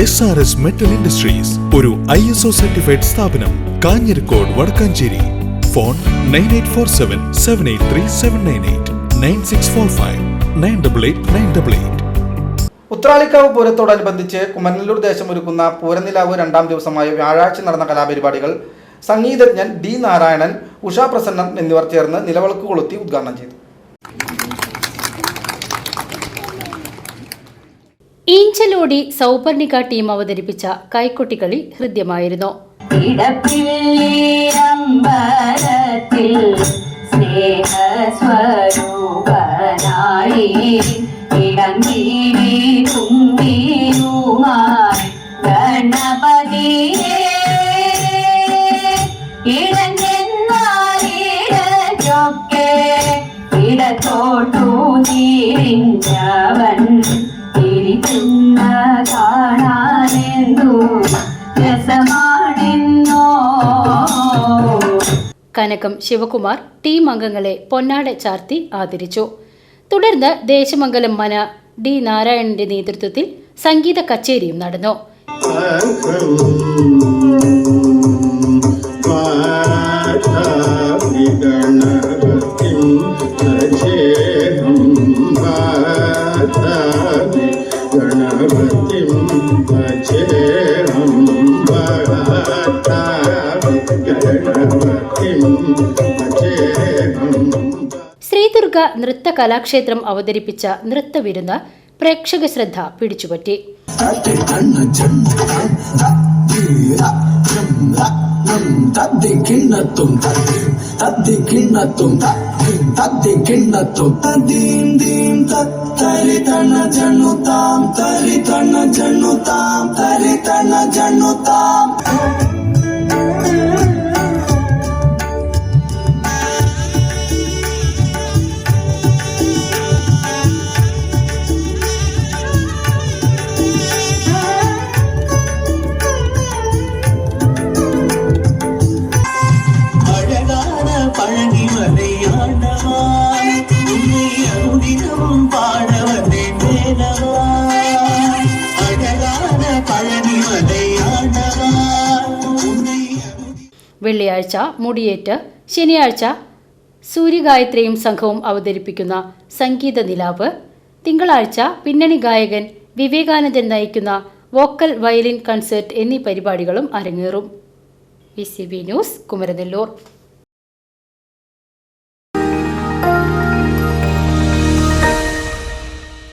S R S metal industries ഒരു I S O certified സ്ഥാപനം Kanjirakode Vadakkanchery. Phone nine eight four seven seven eight three seven nine eight nine six four five nine double eight nine double eight Uthralikavu പൂരത്തോടനുബന്ധിച്ച് Kumaranellur ദേശം ഒരുക്കുന്ന പൂരനിലാവ് രണ്ടാം ദിവസമായ വ്യാഴാഴ്ച നടന്ന കലാപരിപാടികൾ സംഗീതജ്ഞൻ ഡി നാരായണൻ ഉഷാ പ്രസന്നൻ എന്നിവർ ചേർന്ന് നിലവിളക്ക് കൊളുത്തി ഉദ്ഘാടനം ചെയ്തു. ഈഞ്ചലോടി സൗപർണിക ടീം അവതരിപ്പിച്ച കൈക്കുട്ടികളി ഹൃദ്യമായിരുന്നു. സ്നേഹസ്വരൂപനായി ഇടങ്കീരി തുമ്പിയുമായി ഗണപതിയെ ഇടഞ്ഞെന്നാലിടച്ചൊക്കെ കനകം ശിവകുമാർ ടീം അംഗങ്ങളെ പൊന്നാട ചാർത്തി ആദരിച്ചു. തുടർന്ന് ദേശമംഗലം മന ഡി നാരായണന്റെ നേതൃത്വത്തിൽ സംഗീത കച്ചേരിയും നടന്നു. ശ്രീദുർഗ നൃത്ത കലാക്ഷേത്രം അവതരിപ്പിച്ച നൃത്തവിരുന്ന് പ്രേക്ഷക ശ്രദ്ധ പിടിച്ചുപറ്റി തദ്ദി കിണ്ണത്തും തദ്ദി തദ്ദി കിണ്ണത്തും തദ്ദീം വെള്ളിയാഴ്ച മുടിയേറ്റ് ശനിയാഴ്ച സൂര്യഗായത്രിയും സംഘവും അവതരിപ്പിക്കുന്ന സംഗീത നിലാവ് തിങ്കളാഴ്ച പിന്നണി ഗായകൻ വിവേകാനന്ദൻ നയിക്കുന്ന വോക്കൽ വയലിൻ കൺസേർട്ട് എന്നീ പരിപാടികളും അരങ്ങേറും. V news Kumaranellur.